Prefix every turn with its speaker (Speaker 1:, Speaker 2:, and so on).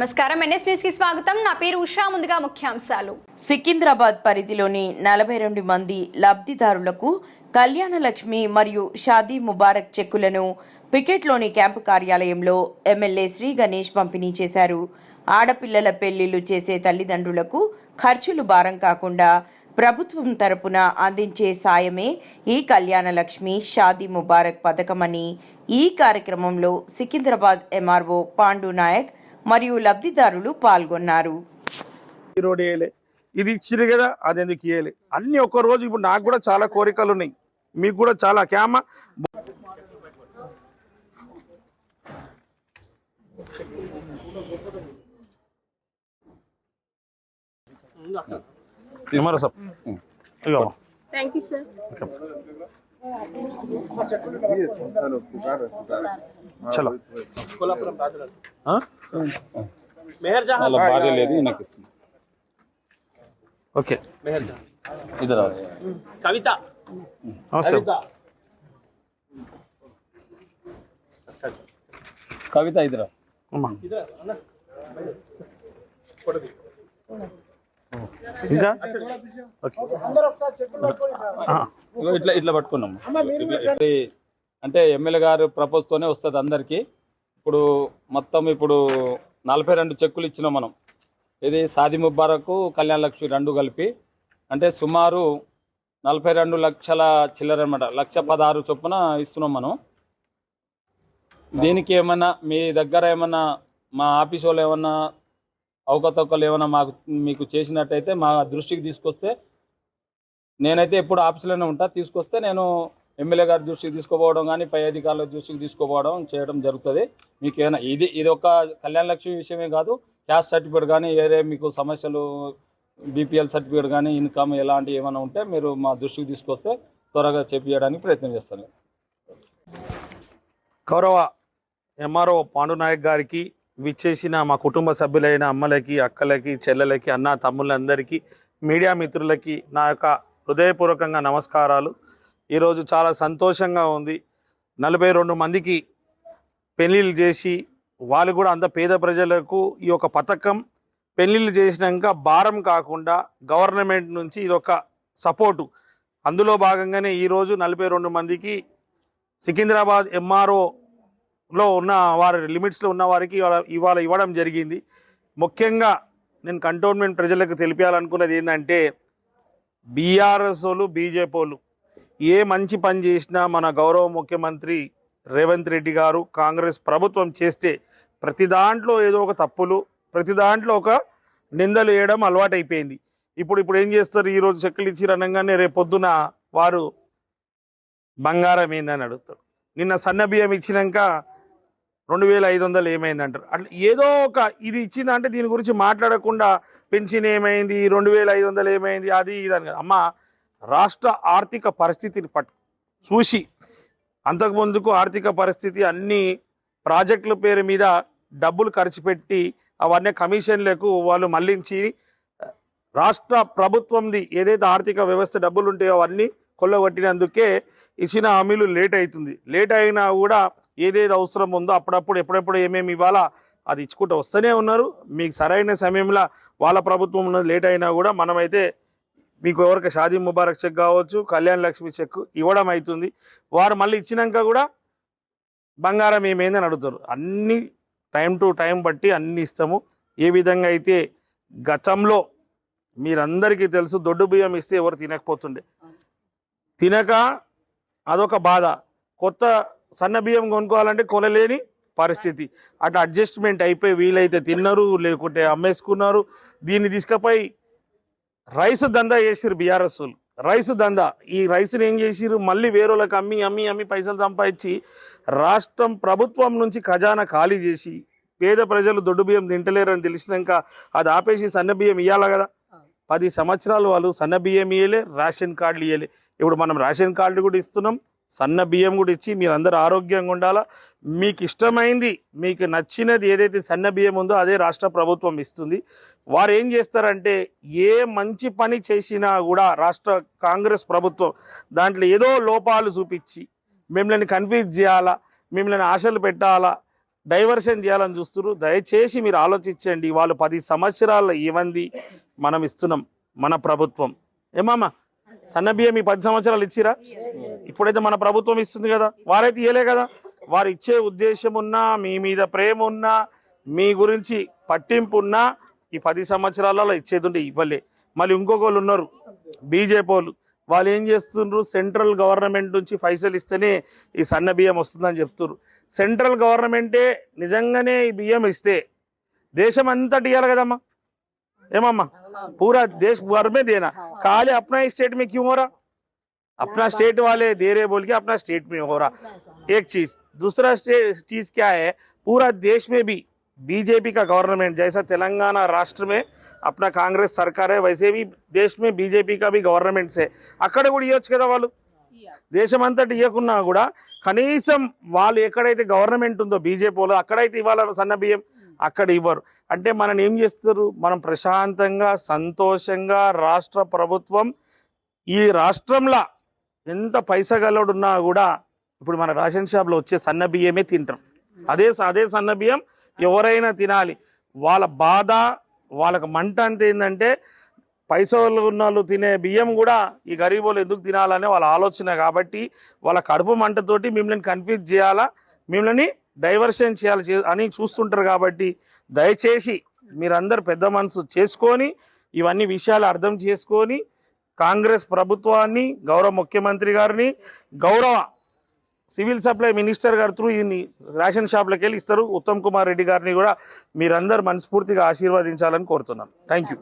Speaker 1: నమస్కారం. ఎన్ఎస్ న్యూస్కి స్వాగతం. నా పేరు ఉషా. ముందుగా ముఖ్యాంశాలు.
Speaker 2: సికింద్రాబాద్ పరిధిలోని నలభై రెండు మంది లబ్ధిదారులకు కళ్యాణ లక్ష్మి మరియు షాదీ ముబారక్ చెక్కులను పికెట్లోని క్యాంపు కార్యాలయంలో ఎమ్మెల్యే శ్రీ గణేష్ పంపిణీ చేశారు. ఆడపిల్లల పెళ్ళిళ్ళు చేసే తల్లిదండ్రులకు ఖర్చులు భారం కాకుండా ప్రభుత్వం తరపున అందించే సాయమే ఈ కళ్యాణ లక్ష్మి షాదీ ముబారక్ పథకమని ఈ కార్యక్రమంలో సికింద్రాబాద్ ఎంఆర్ఓ పాండు నాయక్ మరియు లబ్ధిదారులు పాల్గొన్నారు.
Speaker 3: ఈ రోడ్ వేయలే ఇది ఇచ్చిరు కదా అది ఎందుకు ఇయ్యలే? అన్ని ఒక రోజు ఇప్పుడు నాకు కూడా చాలా కోరికలు ఉన్నాయి మీకు కూడా చాలా క్యామ. ఇగో
Speaker 4: థ్యాంక్ యూ సార్
Speaker 3: చలో?
Speaker 5: వాళ్ళ భార్య లేదు ఈయనకి ఇస్తున్నా.
Speaker 3: ఓకే.
Speaker 5: ఇద్దరు
Speaker 4: కవిత.
Speaker 3: నమస్తే.
Speaker 5: కవిత. ఇద్దరు
Speaker 3: అమ్మా. ఇంకా?
Speaker 5: ఇట్లా ఇట్లా పట్టుకున్నాం ఇట్లా- ఇట్లా. అంటే ఎమ్మెల్యే గారు ప్రపోజ్ తోనే వస్తుంది అందరికి. ఇప్పుడు మొత్తం ఇప్పుడు నలభై రెండు చెక్కులు ఇచ్చినాం మనం. ఇది సాది ముబారకు కళ్యాణ లక్ష్మి రెండు కలిపి. అంటే సుమారు నలభై రెండు లక్షల చిల్లర అనమాట లక్ష పదహారు చొప్పున ఇస్తున్నాం మనం. దీనికి ఏమన్నా మీ దగ్గర ఏమన్నా మా ఆఫీస్ వాళ్ళు ఏమన్నా అవకతవకలు ఏమైనా మాకు మీకు చేసినట్టయితే మా దృష్టికి తీసుకొస్తే నేనైతే ఎప్పుడు ఆఫీసులోనే ఉంటా. తీసుకొస్తే నేను ఎమ్మెల్యే గారి దృష్టికి తీసుకుపోవడం కానీ పై అధికారుల దృష్టికి తీసుకుపోవడం చేయడం జరుగుతుంది. మీకు ఏమైనా ఇది ఇది ఒక కళ్యాణ లక్ష్మి విషయమే కాదు. క్యాస్ట్ సర్టిఫికేట్ కానీ ఏరే మీకు సమస్యలు బీపీఎల్ సర్టిఫికేట్ కానీ ఇన్కమ్ ఎలాంటి ఏమైనా ఉంటే మీరు మా దృష్టికి తీసుకొస్తే త్వరగా చేపించడానికి ప్రయత్నం చేస్తాను.
Speaker 3: గౌరవ ఎంఆర్ఓ పాండునాయక్ గారికి విచ్చేసిన మా కుటుంబ సభ్యులైన అమ్మలకి అక్కలకి చెల్లెలకి అన్న తమ్ముళ్ళందరికీ మీడియా మిత్రులకి నా యొక్క హృదయపూర్వకంగా నమస్కారాలు. ఈరోజు చాలా సంతోషంగా ఉంది. నలభై రెండు మందికి పెళ్ళిళ్ళు చేసి వాళ్ళు కూడా అంత పేద ప్రజలకు ఈ యొక్క పథకం పెళ్ళిళ్ళు చేసినాక భారం కాకుండా గవర్నమెంట్ నుంచి ఇది ఒక సపోర్టు. అందులో భాగంగానే ఈరోజు నలభై రెండు మందికి సికింద్రాబాద్ లో ఉన్న వారి లిమిట్స్లో ఉన్న వారికి ఇవాళ ఇవాళ ఇవ్వడం జరిగింది. ముఖ్యంగా నేను కంటోన్మెంట్ ప్రజలకు తెలిపించాలనుకున్నది ఏంటంటే బీఆర్ఎస్ వాళ్ళు బీజేపీ వాళ్ళు ఏ మంచి పని చేసినా మన గౌరవ ముఖ్యమంత్రి రేవంత్ రెడ్డి గారు కాంగ్రెస్ ప్రభుత్వం చేస్తే ప్రతి దాంట్లో ఏదో ఒక తప్పులు ప్రతి దాంట్లో ఒక నిందలు వేయడం అలవాటైపోయింది. ఇప్పుడు ఇప్పుడు ఏం చేస్తారు? ఈరోజు చెక్కులు ఇచ్చి అనగానే రేపొద్దున వారు బంగారం ఏందని అడుగుతారు. నిన్న సన్న బియ్యం ఇచ్చినాక రెండు వేల ఐదు వందలు ఏమైంది అంటారు అట్లా ఏదో ఒక ఇది ఇచ్చిందంటే దీని గురించి మాట్లాడకుండా పెన్షన్ ఏమైంది? రెండు వేల ఐదు వందలు ఏమైంది? అది ఇది అని అమ్మ రాష్ట్ర ఆర్థిక పరిస్థితిని పట్ చూసి అంతకుముందుకు ఆర్థిక పరిస్థితి అన్ని ప్రాజెక్టుల పేరు మీద డబ్బులు ఖర్చు పెట్టి అవన్నీ కమిషన్లకు వాళ్ళు మళ్ళించి రాష్ట్ర ప్రభుత్వంది ఏదైతే ఆర్థిక వ్యవస్థ డబ్బులు ఉంటాయో అవన్నీ కొల్లగొట్టినందుకే ఇచ్చిన హామీలు లేట్ అవుతుంది. లేట్ అయినా కూడా ఏదేది అవసరం ఉందో అప్పుడప్పుడు ఎప్పుడెప్పుడు ఏమేమి ఇవ్వాలా అది ఇచ్చుకుంటూ వస్తూనే ఉన్నారు. మీకు సరైన సమయంలో వాళ్ళ ప్రభుత్వం లేట్ అయినా కూడా మనమైతే మీకు ఎవరికి షాదీ ముబారక్ చెక్ కావచ్చు కళ్యాణ్ లక్ష్మి చెక్ ఇవ్వడం అవుతుంది. వారు మళ్ళీ ఇచ్చినాక కూడా బంగారం ఏమైందని అడుగుతారు. అన్ని టైం టు టైం బట్టి అన్ని ఇస్తాము. ఏ విధంగా అయితే గతంలో మీరందరికీ తెలుసు దొడ్డు బియ్యం ఇస్తే ఎవరు తినకపోతుండే. తినక అదొక బాధ. కొత్త సన్న బియ్యం కొనుక్కోవాలంటే కొనలేని పరిస్థితి. అటు అడ్జస్ట్మెంట్ అయిపోయి వీలైతే తిన్నారు లేకుంటే అమ్మేసుకున్నారు. దీన్ని తీసుకపోయి రైస్ దందా చేసిరు బీఆర్ఎస్ రైసు రైస్ దందా. ఈ రైస్ని ఏం చేసిరు మళ్ళీ వేరేలకు అమ్మి అమ్మి అమ్మి పైసలు సంపాదించి రాష్ట్రం ప్రభుత్వం నుంచి ఖజానా ఖాళీ చేసి పేద ప్రజలు దొడ్డు బియ్యం తింటలేరని తెలిసినాక అది ఆపేసి సన్న బియ్యం ఇవ్వాలి కదా? పది సంవత్సరాలు వాళ్ళు సన్న బియ్యం ఇయ్యలే రేషన్ కార్డులు ఇవ్వలే ఇప్పుడు మనం రేషన్ కార్డు కూడా ఇస్తున్నాం. సన్న బియ్యం కూడా ఇచ్చి మీరందరూ ఆరోగ్యంగా ఉండాలా? మీకు ఇష్టమైంది మీకు నచ్చినది ఏదైతే సన్న బియ్యం ఉందో అదే రాష్ట్ర ప్రభుత్వం ఇస్తుంది. వారు ఏం చేస్తారంటే ఏ మంచి పని చేసినా కూడా రాష్ట్ర కాంగ్రెస్ ప్రభుత్వం దాంట్లో ఏదో లోపాలు చూపించి మిమ్మల్ని కన్ఫ్యూజ్ చేయాలా మిమ్మల్ని ఆశలు పెట్టాలా డైవర్షన్ చేయాలని చూస్తున్నారు. దయచేసి మీరు ఆలోచించండి వాళ్ళు పది సంవత్సరాల ఇవ్వండి మనం ఇస్తున్నాం మన ప్రభుత్వం. ఏమామా సన్న బియ్యం ఈ పది సంవత్సరాలు ఇచ్చిరా? ఇప్పుడైతే మన ప్రభుత్వం ఇస్తుంది కదా. వారైతే ఇయ్యలే కదా. వారు ఇచ్చే ఉద్దేశం ఉన్నా మీ మీద ప్రేమ ఉన్నా మీ గురించి పట్టింపు ఉన్నా ఈ పది సంవత్సరాలలో ఇచ్చేది ఉంటే ఇవ్వలే. మళ్ళీ ఇంకొకళ్ళు ఉన్నారు బీజేపీ వాళ్ళు. వాళ్ళు ఏం చేస్తుండ్రు? సెంట్రల్ గవర్నమెంట్ నుంచి పైసలు ఇస్తేనే ఈ సన్న బియ్యం వస్తుందని చెప్తున్నారు సెంట్రల్ గవర్నమెంటే నిజంగానే ఈ బియ్యం ఇస్తే దేశం అంతటి ఇవ్వాలి కదమ్మా. मामा पूरा देश भर में देना। कहा अपना ही स्टेट में क्यों हो रहा? अपना स्टेट वाले दे रहे बोल के अपना स्टेट में हो रहा। एक चीज़ दूसरा चीज़ क्या है? पूरा देश में भी बीजेपी का गवर्नमेंट जैसा तेलंगाना राष्ट्र में अपना कांग्रेस सरकार है वैसे भी देश में बीजेपी का भी गवर्नमेंट है अकड़ को वालू దేశమంతటి దేశం ఇవ్వకున్నా కూడా కనీసం వాళ్ళు ఎక్కడైతే గవర్నమెంట్ ఉందో బీజేపీ వాళ్ళు అక్కడైతే ఇవాళ సన్న బియ్యం అక్కడ ఇవ్వరు. అంటే మనని ఏం చేస్తారు? మనం ప్రశాంతంగా సంతోషంగా రాష్ట్ర ప్రభుత్వం ఈ రాష్ట్రంలో ఎంత పైసగలడున్నా కూడా ఇప్పుడు మన రేషన్ షాప్లో వచ్చే సన్న బియ్యమే తింటారు అదే అదే సన్న బియ్యం ఎవరైనా తినాలి. వాళ్ళ బాధ వాళ్ళకి మంట అంత ఏంటంటే పైసలు ఉన్న వాళ్ళు తినే బియ్యం కూడా ఈ గరీబ్ ఎందుకు తినాలనే వాళ్ళ ఆలోచన కాబట్టి వాళ్ళ కడుపు మంటతోటి మిమ్మల్ని కన్ఫ్యూజ్ చేయాలా? మిమ్మల్ని డైవర్షన్ చేయాలి అని చూస్తుంటారు కాబట్టి దయచేసి మీరందరు పెద్ద మనసు చేసుకొని ఇవన్నీ విషయాలు అర్థం చేసుకొని కాంగ్రెస్ ప్రభుత్వాన్ని గౌరవ ముఖ్యమంత్రి గారిని గౌరవ సివిల్ సప్లై మినిస్టర్ గారు త్రూ ఈ రేషన్ షాప్లకు వెళ్ళి ఇస్తారు. ఉత్తమ్ కుమార్ రెడ్డి గారిని కూడా మీరందరూ మనస్ఫూర్తిగా ఆశీర్వదించాలని కోరుతున్నాను థ్యాంక్ యూ